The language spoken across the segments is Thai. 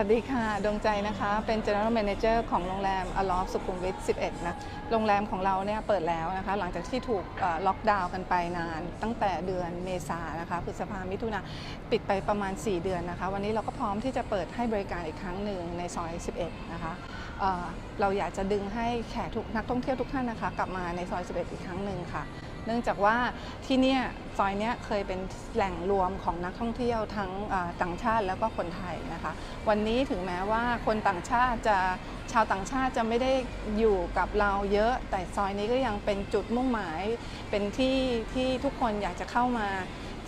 สวัสดีค่ะ ดวงใจนะคะ เป็น General Manager ของโรงแรมอลอฟสุขุมวิท 11 นะ โรงแรมของเราเนี่ยเปิดแล้วนะคะ หลังจากที่ถูกล็อกดาวน์กันไปนาน ตั้งแต่เดือนเมษานะคะ พฤษภามิถุนาปิดไปประมาณ 4 เดือนนะคะ วันนี้เราก็พร้อมที่จะเปิดให้บริการอีกครั้งหนึ่งในซอย 11 นะคะเเราอยากจะดึงให้แขกทุกนักท่องเที่ยวทุกท่านนะคะ กลับมาในซอย 11 อีกครั้งหนึ่งค่ะ เนื่องจากว่าที่เนี่ยซอยเนี้ยเคยเป็นแหล่งรวมของนักท่องเที่ยวทั้งต่างชาติแล้วก็คนไทยนะคะ วันนี้ถึงแม้ว่าคนต่างชาติจะชาวต่างชาติจะไม่ได้อยู่กับเราเยอะ แต่ซอยนี้ก็ยังเป็นจุดมุ่งหมาย เป็นที่ที่ทุกคนอยากจะเข้ามา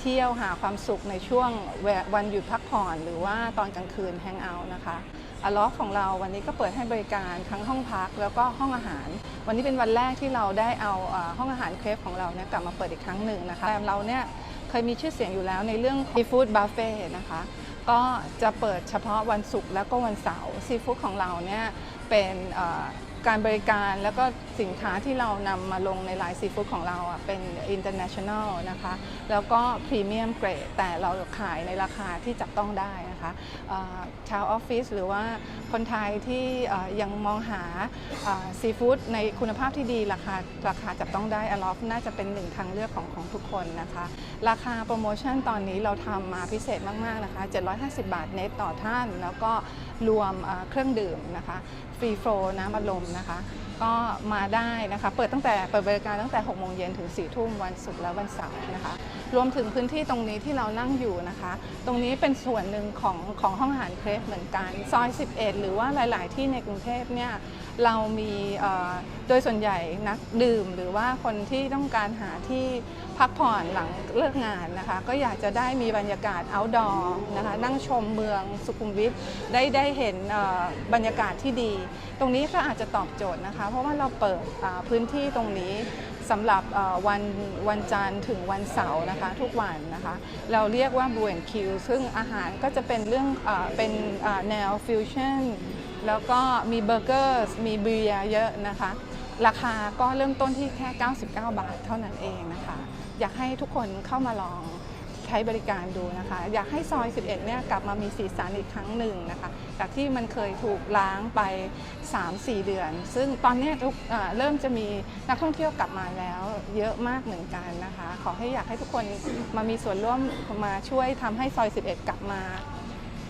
เที่ยวหาความสุขในช่วงวันหยุดพักผ่อน หรือว่าตอนกลางคืนแฮงเอาท์นะคะ อล็อกของเราวันนี้ก็เปิดให้บริการทั้งห้องพักแล้วก็ห้องอาหาร วันนี้เป็นวันแรกที่เราได้เอาห้องอาหารเครฟของเราเนี่ยกลับมาเปิดอีกครั้งหนึ่งนะคะแรมเราเนี่ยเคยมีชื่อเสียงอยู่แล้วในเรื่องซีฟู้ดบัฟเฟ่นะคะก็จะเปิดเฉพาะวันศุกร์แล้วก็วันเสาร์ซีฟู้ดของเราเนี่ยเป็น การบริการแล้วก็สินค้าที่เรานำมาลงในไลน์ซีฟู้ดของเราอะเป็น international นะคะ แล้วก็พรีเมียมเกรดแต่เราขายในราคาที่จับต้องได้นะคะชาวออฟฟิศหรือว่าคนไทยที่ยังมองหาซีฟู้ดในคุณภาพที่ดีราคาราคาจับต้องได้อลอฟน่าจะเป็นหนึ่งทางเลือกของของทุกคนนะคะ ราคาโปรโมชั่นตอนนี้เราทำมาพิเศษมาก ๆ นะคะ 750 บาทเน็ตต่อท่าน แล้วก็รวมเครื่องดื่มนะคะฟรีโฟลน้ำอัดลมนะคะ ก็มาได้นะคะ เปิดตั้งแต่เปิดบริการตั้งแต่6โมงเย็นถึง4ทุ่มวันศุกร์และวันเสาร์นะคะ รวมถึงพื้นที่ตรงนี้ที่เรานั่งอยู่นะคะ ตรงนี้เป็นส่วนหนึ่งของของห้องอาหารเครฟเหมือนกันซอย 11 หรือว่าหลาย ๆ ที่ในกรุงเทพเนี่ยเรามีโดยส่วนใหญ่นักดื่มหรือว่าคนที่ต้องการหาที่พักผ่อนหลังเลิกงานนะคะ ก็อยากจะได้มีบรรยากาศ outdoor นะคะ นั่งชมเมืองสุขุมวิทได้ได้เห็นบรรยากาศที่ดี ตรงนี้ก็อาจจะตอบโจทย์นะคะ เพราะว่าเราเปิดพื้นที่ตรงนี้สำหรับวันวันจันทร์ถึงวันเสาร์นะคะทุกวันนะคะ เราเรียกว่า b ู and Q ซึ่งอาหารก็จะเป็นเรื่องอเป็นแนวฟิวชั่นแล้วก็มีเบอร์เกอร์มีเบียร์เยอะนะคะ ราคาก็เริ่มต้นที่แค่ 99 บาทเท่านั้นเองนะคะ อยากให้ทุกคนเข้ามาลอง ใช้บริการดูนะคะ อยากให้ซอย 11 เนี่ยกลับมามีสีสันอีกครั้งหนึ่งนะคะ จากที่มันเคยถูกล้างไป 3-4 เดือน ซึ่งตอนนี้ทุกเริ่มจะมีนักท่องเที่ยวกลับมาแล้วเยอะมากเหมือนกันนะคะ ขอให้อยากให้ทุกคนมามีส่วนร่วมมาช่วยทำให้ซอย 11 กลับมา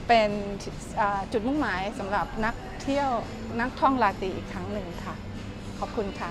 เป็นจุดมุ่งหมายสำหรับนักเที่ยวนักท่องลาตีอีกครั้งหนึ่งค่ะ ขอบคุณค่ะ